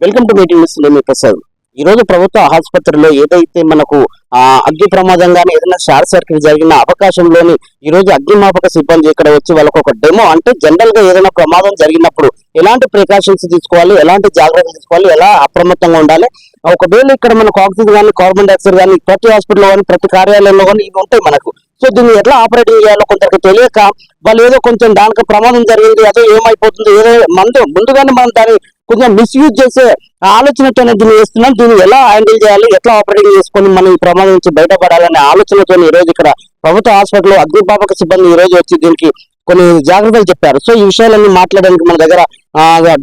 Welcome to meeting miss మీ ప్రసాద్. ఈ రోజు ప్రభుత్వ ఆసుపత్రిలో ఏదైతే మనకు ఆ అగ్ని ప్రమాదంగానే ఏదైనా షార్ట్ సర్క్యూట్ జరిగిన అవకాశంలోని ఈ రోజు అగ్నిమాపక సిబ్బంది ఇక్కడ వచ్చి వాళ్ళకు ఒక డెమో అంటే జనరల్గా ఏదైనా ప్రమాదం జరిగినప్పుడు ఎలాంటి ప్రికాషన్స్ తీసుకోవాలి ఎలాంటి జాగ్రత్తలు తీసుకోవాలి ఎలా అప్రమత్తంగా ఉండాలి? ఒకవేళ ఇక్కడ మనకు ఆక్సిజన్ కానీ కార్బన్ డైఆక్సైడ్ కానీ ప్రతి హాస్పిటల్లో కానీ ప్రతి కార్యాలయంలో కానీ ఇవి ఉంటాయి మనకు. సో దీన్ని ఎట్లా ఆపరేటింగ్ చేయాలో కొందరికి తెలియక వాళ్ళు ఏదో కొంచెం దానికి ప్రమాదం జరిగింది అదే ఏమైపోతుంది ఏదో మందు ముందుగానే మనం దాన్ని కొంచెం మిస్యూజ్ చేసే ఆలోచనతోనే దీన్ని చేస్తున్నాం. దీన్ని ఎలా హ్యాండిల్ చేయాలి? ఎట్లా ఆపరేటింగ్ చేసుకొని మనం ఈ ప్రమాదం నుంచి బయటపడాలనే ఆలోచనతో ఈ రోజు ఇక్కడ ప్రభుత్వ హాస్పిటల్ అగ్నిపాపక సిబ్బంది ఈ రోజు వచ్చి దీనికి కొన్ని జాగ్రత్తలు చెప్పారు. సో ఈ విషయాలన్నీ మాట్లాడడానికి మన దగ్గర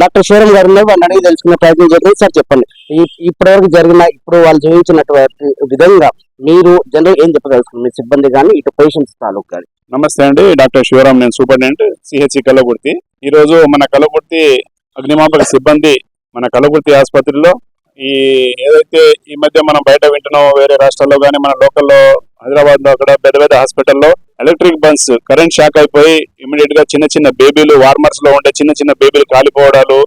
డాక్టర్ శివరం గారు ఉన్నారు. వాళ్ళని అడిగి తెలుసుకునే ప్రయత్నం చేద్దాం. సార్ చెప్పండి. ఇప్పటివరకు జరిగిన ఇప్పుడు వాళ్ళు చూపించినటువంటి విధంగా మీరు జనరల్ ఏం చెప్పగలుగుతున్నారు? మీ సిబ్బంది కానీ ఇటు పేషెంట్స్ తాలూకు కానీ. నమస్తే అండి. డాక్టర్ శివరామ్ నేను సూపరింటెండెంట్ సిహెచ్సి కల్లకుర్తి ఈ రోజు మన కల్లకుర్తి అగ్నిమాపక సిబ్బంది మన కల్లకుర్తి ఆసుపత్రిలో ఈ ఏదైతే ఈ మధ్య మనం బయట వింటున్నామో వేరే రాష్ట్రాల్లో కానీ మన లోకల్లో హైదరాబాద్లో అక్కడ పెద్ద పెద్ద హాస్పిటల్లో ఎలక్ట్రిక్ బన్స్ కరెంట్ షాక్ అయిపోయి ఇమీడియట్గా చిన్న చిన్న బేబీలు వార్మర్స్లో ఉండే చిన్న చిన్న బేబీలు కాలిపోవడాలు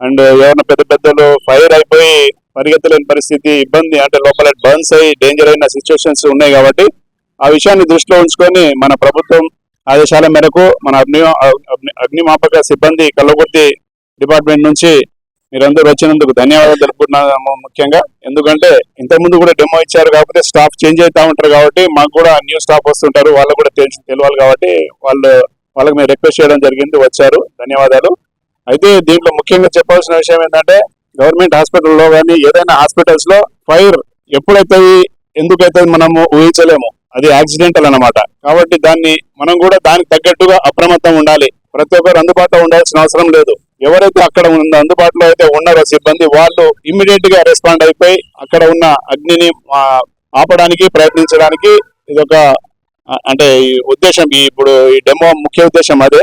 అండ్ ఎవరైనా పెద్ద పెద్దలు ఫైర్ అయిపోయి పరిగెత్తలేని పరిస్థితి ఇబ్బంది అంటే లోపల బర్న్స్ అయ్యి డేంజర్ అయిన సిచ్యువేషన్స్ ఉన్నాయి కాబట్టి ఆ విషయాన్ని దృష్టిలో ఉంచుకొని మన ప్రభుత్వం ఆదేశాల మేరకు మన అగ్ని అగ్నిమాపక సిబ్బంది కళ్ళగుర్తి డిపార్ట్మెంట్ నుంచి మీరందరూ వచ్చినందుకు ధన్యవాదాలు తెలుపుకుంటున్నాము ముఖ్యంగా. ఎందుకంటే ఇంతకుముందు కూడా డెమో ఇచ్చారు కాకపోతే స్టాఫ్ చేంజ్ అవుతా ఉంటారు కాబట్టి మాకు కూడా న్యూ స్టాఫ్ వస్తుంటారు వాళ్ళకు కూడా తెలిసి తెలియాలి కాబట్టి వాళ్ళు వాళ్ళకి మేము రిక్వెస్ట్ చేయడం జరిగింది వచ్చారు. ధన్యవాదాలు. అయితే దీంట్లో ముఖ్యంగా చెప్పాల్సిన విషయం ఏంటంటే గవర్నమెంట్ హాస్పిటల్లో కానీ ఏదైనా హాస్పిటల్స్లో ఫైర్ ఎప్పుడైతుంది ఎందుకైతుంది మనము ఊహించలేము. అది యాక్సిడెంటల్ అన్నమాట. కాబట్టి దాన్ని మనం కూడా దానికి తగ్గట్టుగా అప్రమత్తం ఉండాలి. ప్రతి ఒక్కరు అందుబాటులో ఉండాల్సిన అవసరం లేదు. ఎవరైతే అక్కడ ఉన్న అందుబాటులో అయితే ఉన్నారో సిబ్బంది వాళ్ళు ఇమ్మీడియట్గా రెస్పాండ్ అయిపోయి అక్కడ ఉన్న అగ్నిని ఆపడానికి ప్రయత్నించడానికి ఇదొక అంటే ఈ ఉద్దేశం. ఇప్పుడు ఈ డెమో ముఖ్య ఉద్దేశం అదే.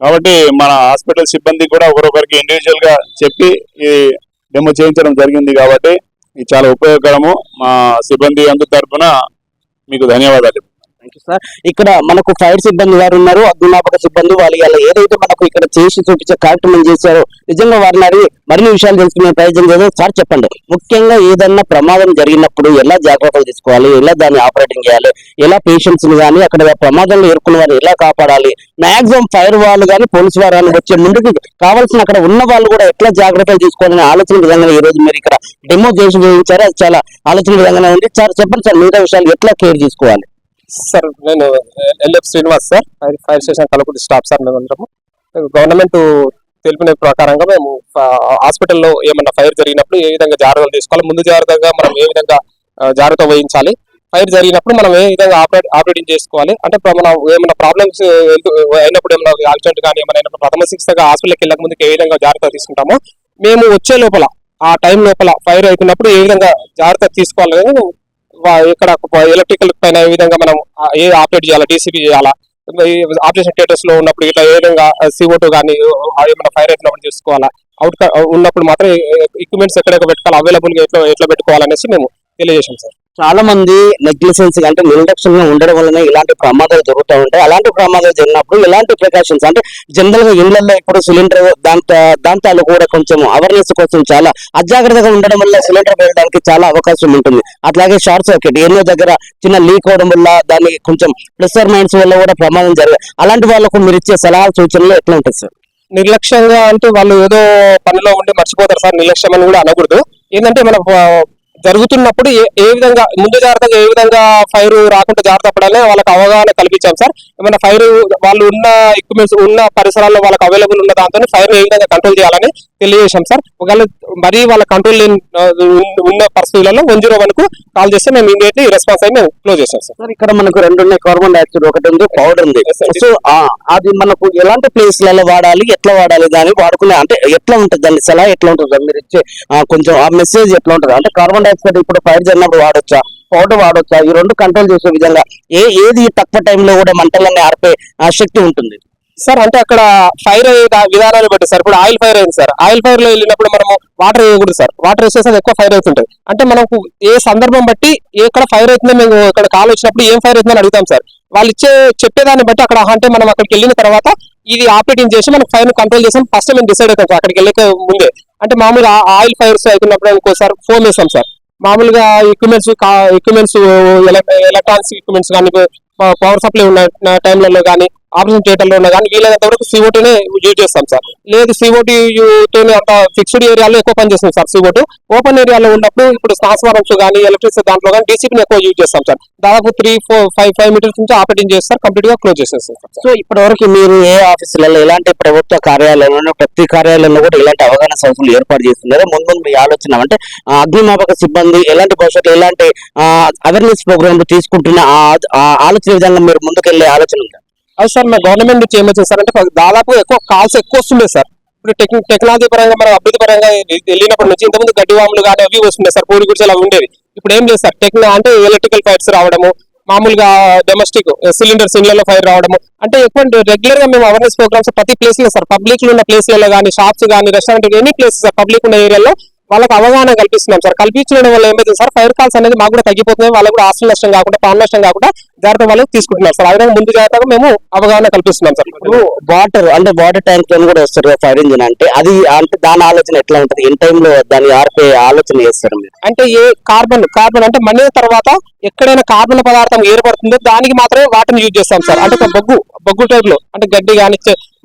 కాబట్టి మన హాస్పిటల్ సిబ్బంది కూడా ఒకరొకరికి ఇండివిజువల్గా చెప్పి ఈ డెమో చేయించడం జరిగింది కాబట్టి ఇది చాలా ఉపయోగకరము. మా సిబ్బంది అందు తరపున మీకు ధన్యవాదాలు. థ్యాంక్ యూ సార్ ఇక్కడ మనకు ఫైర్ సిబ్బంది గారు ఉన్నారు. అగ్నిమాపక సిబ్బంది వాళ్ళు ఏదైతే మాకు ఇక్కడ చేసి చూపించే కార్యక్రమం చేశారు. నిజంగా వారిని అడిగి మరిన్ని విషయాలు తెలుసుకునే ప్రయత్నం చేద్దాం. సార్ చెప్పండి. ముఖ్యంగా ఏదన్నా ప్రమాదం జరిగినప్పుడు ఎలా జాగ్రత్తలు తీసుకోవాలి? ఎలా దాన్ని ఆపరేటింగ్ చేయాలి? ఎలా పేషెంట్స్ని కానీ అక్కడ ప్రమాదంలో ఎరుకున్న వారిని ఎలా కాపాడాలి? మాక్సిమం ఫైర్ వాళ్ళు కానీ పోలీసు వారు కానీ వచ్చే ముందుకు కావాల్సిన అక్కడ ఉన్న వాళ్ళు కూడా ఎట్లా జాగ్రత్తలు తీసుకోవాలనే ఆలోచన విధంగా ఈ రోజు మీరు ఇక్కడ డెమో చేసి చూపించారు. అది చాలా ఆలోచన విధంగానే ఉంది. సార్ చెప్పండి సార్ మిగతా విషయాలు ఎట్లా కేర్ తీసుకోవాలి? సార్ నేను LF Srinivas sir fire fire station Kalapudi staff sir మేమందరము. గవర్నమెంట్ తెలిపిన ప్రకారంగా మేము హాస్పిటల్లో ఏమన్నా ఫైర్ జరిగినప్పుడు ఏ విధంగా జాగ్రత్తలు తీసుకోవాలి ముందు జాగ్రత్తగా మనం ఏ విధంగా జాగ్రత్త వహించాలి ఫైర్ జరిగినప్పుడు మనం ఏ విధంగా ఆపరేట్ ఆపరేటింగ్ చేసుకోవాలి అంటే మనం ఏమైనా ప్రాబ్లమ్స్ అయినప్పుడు ఏమైనా యాక్సిడెంట్ కానీ ఏమైనా అయినప్పుడు ప్రథమ చికిత్సగా హాస్పిటల్కి వెళ్ళక ముందుకు ఏ విధంగా జాగ్రత్త తీసుకుంటామో మేము వచ్చే లోపల ఆ టైం లోపల ఫైర్ అవుతున్నప్పుడు ఏ విధంగా జాగ్రత్త తీసుకోవాలనేది ఇక్కడ ఎలక్ట్రికల్ పైన ఏ విధంగా మనం ఏ ఆపరేట్ చేయాలా డీసీపీ చేయాలా ఆపరేషన్ స్టేటస్లో ఉన్నప్పుడు ఇట్లా ఏ విధంగా సిఓ టూ కానీ ఏమైనా ఫైర్ అవుతున్నప్పుడు చూసుకోవాలా అవుట్ ఉన్నప్పుడు మాత్రం ఎక్విప్మెంట్స్ ఎక్కడెక్కడ పెట్టుకోవాలి? అవైలబుల్గా ఎట్లా ఎట్లా పెట్టుకోవాలనేసి మేము తెలియజేసాం సార్ చాలా మంది నెగ్లిజెన్స్ అంటే నిర్లక్ష్యంగా ఉండడం వల్లనే ఇలాంటి ప్రమాదాలు జరుగుతూ ఉంటాయి. అలాంటి ప్రమాదాలు జరిగినప్పుడు ఇలాంటి ప్రికాషన్స్ అంటే జనరల్గా ఇళ్ళలో ఇప్పుడు సిలిండర్ దాంట్లో దాంతో కూడా కొంచెం అవేర్నెస్ కోసం చాలా అజాగ్రత్తగా ఉండడం వల్ల సిలిండర్ వెళ్ళడానికి చాలా అవకాశం ఉంటుంది. అట్లాగే షార్ట్ సర్క్యూట్ ఎన్నో దగ్గర చిన్న లీక్ అవడం వల్ల దాన్ని కొంచెం ప్రెషర్ మైండ్స్ వల్ల కూడా ప్రమాదం జరిగే అలాంటి వాళ్ళకు మీరు ఇచ్చే సలహా సూచనలు ఎట్లా ఉంటాయి సార్? నిర్లక్ష్యంగా అంటే వాళ్ళు ఏదో పనిలో ఉండి మర్చిపోతారు సార్ నిర్లక్ష్యం అని కూడా అనకూడదు. ఏంటంటే మన జరుగుతున్నప్పుడు ఏ విధంగా ముందు జాగ్రత్తగా ఏ విధంగా ఫైర్ రాకుండా జాగ్రత్త పడాలని వాళ్ళకి అవగాహన కల్పించాం సార్. ఏమైనా ఫైర్ వాళ్ళు ఉన్న ఎక్విప్మెంట్స్ ఉన్న పరిసరాల్లో వాళ్ళకి అవైలబుల్ ఉన్న దాంతో ఫైర్ ఏ విధంగా కంట్రోల్ చేయాలని తెలియజేశాం సార్. ఒకవేళ మరీ వాళ్ళ కంట్రోల్ లేని ఉన్న- పరిస్థితులలో వన్ జీరో వన్కు కాల్ చేస్తే మేము ఇమీడియట్లీ రెస్పాన్స్ అయి మేము క్లోజ్ చేస్తాం సార్. సార్ ఇక్కడ మనకు రెండు ఉన్నాయి కార్బన్ డైఆక్సైడ్ ఒకటి ఉంది పౌడర్ ఉంది. సో అది మనకు ఎలాంటి ప్లేస్లలో వాడాలి ఎట్లా వాడాలి దాన్ని వాడుకునే అంటే ఎట్లా ఉంటుంది దాని సలహా ఎట్లా ఉంటుంది సార్ మీరు ఇచ్చే కొంచెం ఆ మెసేజ్ ఎట్లా ఉంటుంది అంటే కార్బన్ డైఆక్సైడ్ ఇప్పుడు ఫైర్ జరిగినప్పుడు వాడొచ్చా? పౌడర్ వాడొచ్చా? ఈ రెండు కంట్రోల్ చేసే విధంగా ఏ ఏది తక్కువ టైంలో కూడా మంటలన్నీ ఆర్పే శక్తి ఉంటుంది. సార్ అంటే అక్కడ ఫైర్ అయ్యే విధానాన్ని బట్టి సార్ ఇప్పుడు ఆయిల్ ఫైర్ అయింది సార్ ఆయిల్ ఫైర్లో వెళ్ళినప్పుడు మనము వాటర్ వేయకూడదు సార్ వాటర్ వేసేస్తే ఎక్కువ ఫైర్ అవుతుంటుంది. అంటే మనకు ఏ సందర్భం బట్టి ఎక్కడ ఫైర్ అవుతుందో మేము ఇక్కడ కాల్ వచ్చినప్పుడు ఏం ఫైర్ అవుతుందని అడుగుతాం సార్ వాళ్ళు ఇచ్చే చెప్పేదాన్ని బట్టి అక్కడ అంటే మనం అక్కడికి వెళ్ళిన తర్వాత ఇది ఆపరేటింగ్ చేసి మనం ఫైర్ కంట్రోల్ చేసాం. ఫస్ట్ మేము డిసైడ్ అవుతాం సార్ అక్కడికి వెళ్ళక ముందే. అంటే మామూలుగా ఆయిల్ ఫైర్స్ అవుతున్నప్పుడు ఇంకోసారి ఫోన్ వేసాం సార్ మామూలుగా ఎక్విప్మెంట్స్ ఎక్విప్మెంట్స్ ఎలక్ట్రానిక్స్ ఎక్విప్మెంట్స్ కానీ పవర్ సప్లై ఉన్న టైంలలో కానీ ఆపరేషన్ థియేటర్లో ఉన్న కానీ వీలైనంత వరకు సిఓటీనే యూజ్ చేస్తాం సార్. లేదు సిఓటీ తోనే అంత ఫిక్స్డ్ ఏరియాలో ఎక్కువ పని చేస్తాం సార్ సిఓటీ ఓపెన్ ఏరియాలో ఉన్నప్పుడు ఇప్పుడు ట్రాన్స్ఫార్మర్స్ కానీ ఎలక్ట్రిసిటీ దాంట్లో కానీ డీసీపీని ఎక్కువ యూజ్ చేస్తాం సార్. దాదాపు three four five five metres నుంచి ఆపరేటింగ్ చేస్తారు కంప్లీట్గా క్లోజ్ చేసేస్తాం సార్. సో ఇప్పటి వరకు మీరు ఏ ఆఫీసులలో ఎలాంటి ప్రభుత్వ కార్యాలయంలో ప్రతి కార్యాలయంలో కూడా ఇలాంటి అవగాహన సంస్థలు ఏర్పాటు చేస్తున్నారో? ముందు ముందు మీ ఆలోచన అంటే అగ్నిమాపక సిబ్బంది ఎలాంటి భవిష్యత్తు ఎలాంటి అవేర్నెస్ ప్రోగ్రాంలు తీసుకుంటున్న ఆ- ఆ విధంగా మీరు ముందుకెళ్ళే ఆలోచన ఉందా? అది సార్ మా గవర్నమెంట్ నుంచి ఏమో చేస్తారంటే దాదాపు ఎక్కువ కాల్స్ ఎక్కువ వస్తుండే సార్. ఇప్పుడు టెక్ని టెక్నాలజీ పరంగా మనం అభివృద్ధి పరంగా వెళ్ళినప్పటి నుంచి ఇంతకుముందు గడ్డి వాములు కానీ అవి వస్తుండే సార్ పూరి గుడిసెలు అవి ఉండేవి. ఇప్పుడు ఏం లేదు సార్ టెక్నా అంటే ఎలక్ట్రికల్ ఫైర్స్ రావడము మామూలుగా డొమెస్టిక్ సిలిండర్ ఇళ్ళలో ఫైర్ రావడము. అంటే ఎక్కువ రెగ్యులర్గా మేము అవేర్నెస్ ప్రోగ్రామ్స్ ప్రతి ప్లేస్లో సార్ పబ్లిక్లో ఉన్న ప్లేస్లలో కానీ షాప్స్ కానీ restaurant any places sir public ఉన్న ఏరియాలో వాళ్ళకి అవగాహన కల్పిస్తున్నాం సార్. కల్పించడం వల్ల ఏమైతుంది సార్ ఫైర్ కాల్స్ అనేది మాకు కూడా తగ్గిపోతుంది వాళ్ళకు కూడా ఆస్తుల నష్టం కాకుండా ప్రాణ నష్టం కాకుండా జాగ్రత్త వాళ్ళు తీసుకుంటున్నారు సార్. విధంగా ముందు జాగ్రత్తగా మేము అవగాహన కల్పిస్తున్నాం సార్. ఇప్పుడు వాటర్ అంటే వాటర్ ట్యాంక్లో కూడా వస్తారు ఫైర్ ఇంజిన్ అంటే. అది అంటే దాని ఆలోచన ఎట్లా ఉంటది? ఎన్ టైంలో దాన్ని ఆర్పే ఆలోచన చేస్తారు మీరు? అంటే ఏ కార్బన్ కార్బన్ అంటే మళ్ళీ తర్వాత ఎక్కడైనా కార్బన్ పదార్థం ఏర్పడుతుందో దానికి మాత్రమే వాటర్ యూజ్ చేస్తాం సార్. అంటే ఒక బొగ్గు బొగ్గు టైప్లో. అంటే గడ్డి కానీ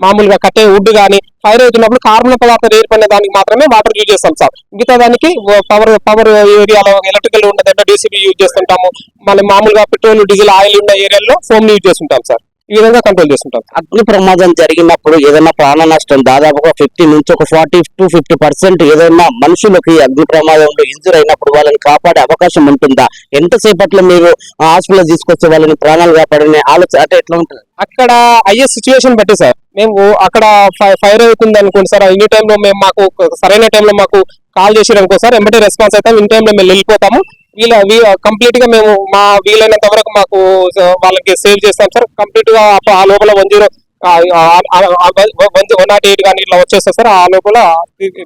మామూలుగా కట్టే వుడ్ కానీ ఫైర్ అవుతున్నప్పుడు కార్బన్ పదార్థం ఏర్పడిన దానికి మాత్రమే వాటర్ యూజ్ చేస్తాం సార్. మిగతా దానికి పవర్ పవర్ ఏరియాలో ఎలక్ట్రికల్ ఉన్నదంటే డీసీబీ యూజ్ చేస్తుంటాము. మళ్ళీ మామూలుగా పెట్రోల్ డీజిల్ ఆయిల్ ఉన్న ఏరియాలో ఫోమ్ యూజ్ చేస్తుంటాం సార్. ఈ విధంగా కంట్రోల్ చేస్తుంటాం అగ్ని ప్రమాదం జరిగినప్పుడు ఏదైనా ప్రాణ నష్టం దాదాపుగా ఫిఫ్టీ నుంచి ఒక ఫార్టీ టు ఫిఫ్టీ పర్సెంట్ ఏదైనా మనుషులకి అగ్ని ప్రమాదంలో ఇంజూర్ అయినప్పుడు వాళ్ళని కాపాడే అవకాశం ఉంటుందా? ఎంతసేపట్లో మీరు హాస్పిటల్ తీసుకొచ్చే వాళ్ళని ప్రాణాలు కాపాడనే ఆలోచన అంటే ఎట్లా ఉంటుంది? అక్కడ అయ్యే సిచ్యువేషన్ బట్టి సార్. మేము అక్కడ ఫైర్ అవుతుంది అనుకోండి సార్. ఎనీ టైంలో మేము మాకు సరైన టైంలో మాకు కాల్ చేసి అనుకో సార్ ఎంబటే రెస్పాన్స్ అవుతాం ఇన్ టైంలో మేము వెళ్ళిపోతాము. వీళ్ళ కంప్లీట్గా మేము మా వీలైనంత వరకు మాకు వాళ్ళకి సేవ్ చేస్తాం సార్. కంప్లీట్గా ఆ- లోపల one zero one nought eight కానీ ఇట్లా వచ్చేస్తా సార్ ఆ లోపల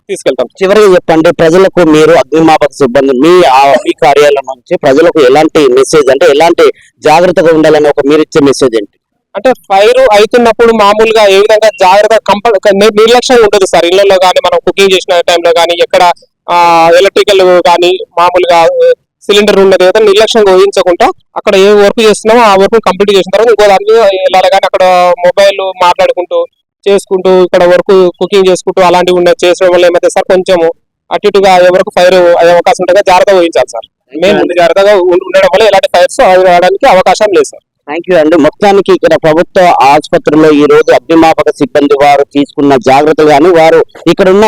తీసుకెళ్తాం చివరిగా చెప్పండి ప్రజలకు మీరు అగ్నిమాపక సిబ్బంది మీ ఆ- మీ కార్యాలయం నుంచి ప్రజలకు ఎలాంటి మెసేజ్ అంటే ఎలాంటి జాగ్రత్తగా ఉండాలని ఒక మీరు ఇచ్చే మెసేజ్ ఏంటి? అంటే ఫైర్ అవుతున్నప్పుడు మామూలుగా ఏ విధంగా జాగ్రత్త కంపల్ నిర్లక్ష్యం ఉంటుంది సార్. ఇళ్ళలో కానీ మనం కుకింగ్ చేసిన టైంలో కానీ ఎక్కడ ఎలక్ట్రికల్ కానీ మామూలుగా సిలిండర్ ఉన్నది ఏదో నిర్లక్ష్యంగా ఊహించకుండా అక్కడ ఏ వర్క్ చేస్తున్నామో ఆ వర్క్ కంప్లీట్ చేసిన తర్వాత ఇంకో దానికి వెళ్ళాలి. కానీ అక్కడ మొబైల్ మాట్లాడుకుంటూ చేసుకుంటూ ఇక్కడ వర్క్ కుకింగ్ చేసుకుంటూ అలాంటివి ఉన్న చేసడం వల్ల ఏమైతే సార్ కొంచెం అటు ఇటుగా ఎవరికి ఫైర్ అయ్యే అవకాశం ఉంటుంది జాగ్రత్తగా ఊహించాలి సార్. మేము ముందు జాగ్రత్తగా ఉండడం వల్ల ఎలాంటి ఫైర్స్ రావడానికి అవకాశం లేదు సార్. థ్యాంక్ యూ అండి మొత్తానికి ఇక్కడ ప్రభుత్వ ఆసుపత్రిలో ఈ రోజు అగ్నిమాపక సిబ్బంది వారు తీసుకున్న జాగ్రత్తలు కానీ వారు ఇక్కడ ఉన్న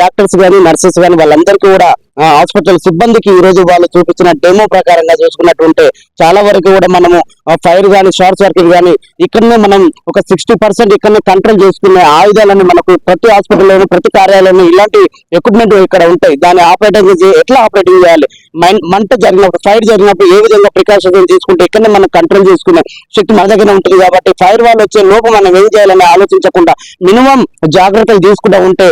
డాక్టర్స్ కానీ నర్సెస్ కానీ వాళ్ళందరికీ కూడా హాస్పిటల్ సిబ్బందికి ఈ రోజు వాళ్ళు చూపించిన డెమో ప్రకారంగా చూసుకున్నట్టుంటే చాలా వరకు కూడా మనము ఫైర్ కానీ షార్ట్ సర్క్యూట్ కానీ ఇక్కడనే మనం ఒక సిక్స్టీ పర్సెంట్ ఇక్కడనే కంట్రోల్ చేసుకునే ఆయుధాలను మనకు ప్రతి హాస్పిటల్లోనూ ప్రతి కార్యాలయంలో ఇలాంటి ఎక్విప్మెంట్ ఇక్కడ ఉంటాయి. దాన్ని ఆపరేటింగ్ ఎట్లా ఆపరేటింగ్ చేయాలి? మంట జరిగినప్పుడు ఫైర్ జరిగినప్పుడు ఏ విధంగా ప్రికాషన్స్ తీసుకుంటే ఇక్కడనే మనం కంట్రోల్ చేసుకునే శక్తి మన దగ్గర ఉంటుంది కాబట్టి ఫైర్ వాళ్ళు వచ్చే లోపు మనం ఏం చేయాలని ఆలోచించకుండా మినిమం జాగ్రత్తలు తీసుకుంటూ ఉంటే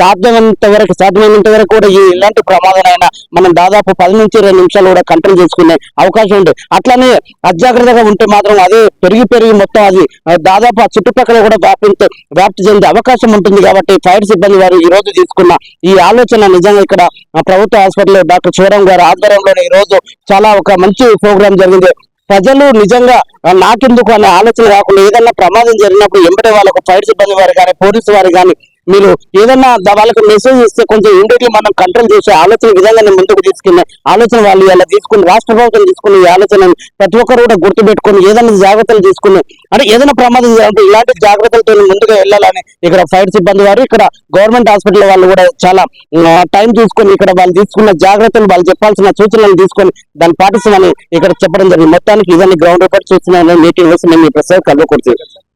సాధ్యమైనంత వరకు సాధ్యమైనంత వరకు కూడా ఈ ఇలాంటి ప్రమాదాలైనా మనం దాదాపు పది నుంచి ఇరవై నిమిషాలు కూడా కంట్రోల్ చేసుకునే అవకాశం ఉంది. అట్లనే అజాగ్రత్తగా ఉంటే మాత్రం అదే పెరిగి పెరిగి మొత్తం అది దాదాపు ఆ చుట్టుపక్కల కూడా వ్యాపించే వ్యాప్తి చెందే అవకాశం ఉంటుంది కాబట్టి ఫైర్ సిబ్బంది వారు ఈ రోజు తీసుకున్న ఈ ఆలోచన నిజంగా ఇక్కడ ప్రభుత్వ హాస్పిటల్ డాక్టర్ శివరాం గారి ఆధ్వర్యంలోనే ఈ రోజు చాలా ఒక మంచి ప్రోగ్రాం జరిగింది. ప్రజలు నిజంగా నాకెందుకు అనే ఆలోచన రాకుండా ఏదైనా ప్రమాదం జరిగినప్పుడు ఎంబడే వాళ్ళకు ఫైర్ సిబ్బంది వారు కానీ పోలీసు వారు కానీ మీరు ఏదైనా వాళ్ళకి మెసేజ్ ఇస్తే కొంచెం ఇమీడియట్లీ మనం కంట్రోల్ చేసే ఆలోచన విధంగా ముందుకు తీసుకునే ఆలోచన వాళ్ళు ఇలా తీసుకుని రాష్ట్ర ప్రభుత్వం తీసుకున్న ఈ ఆలోచనను ప్రతి ఒక్కరు కూడా గుర్తుపెట్టుకుని ఏదైనా జాగ్రత్తలు తీసుకుని అంటే ఏదైనా ప్రమాదం అంటే ఇలాంటి జాగ్రత్తలతో ముందుగా వెళ్ళాలని ఇక్కడ ఫైర్ సిబ్బంది వారు ఇక్కడ గవర్నమెంట్ హాస్పిటల్ వాళ్ళు కూడా చాలా టైం తీసుకొని ఇక్కడ వాళ్ళు తీసుకున్న జాగ్రత్తలు వాళ్ళు చెప్పాల్సిన సూచనలు తీసుకొని దాన్ని పాటిస్తామని ఇక్కడ చెప్పడం జరిగింది. మొత్తానికి ఇదని గ్రౌండ్ రిపోర్ట్ చూస్తున్నాను మీటింగ్ వేసి మేము ఈ ప్రసాద్ కల్వకూర్చి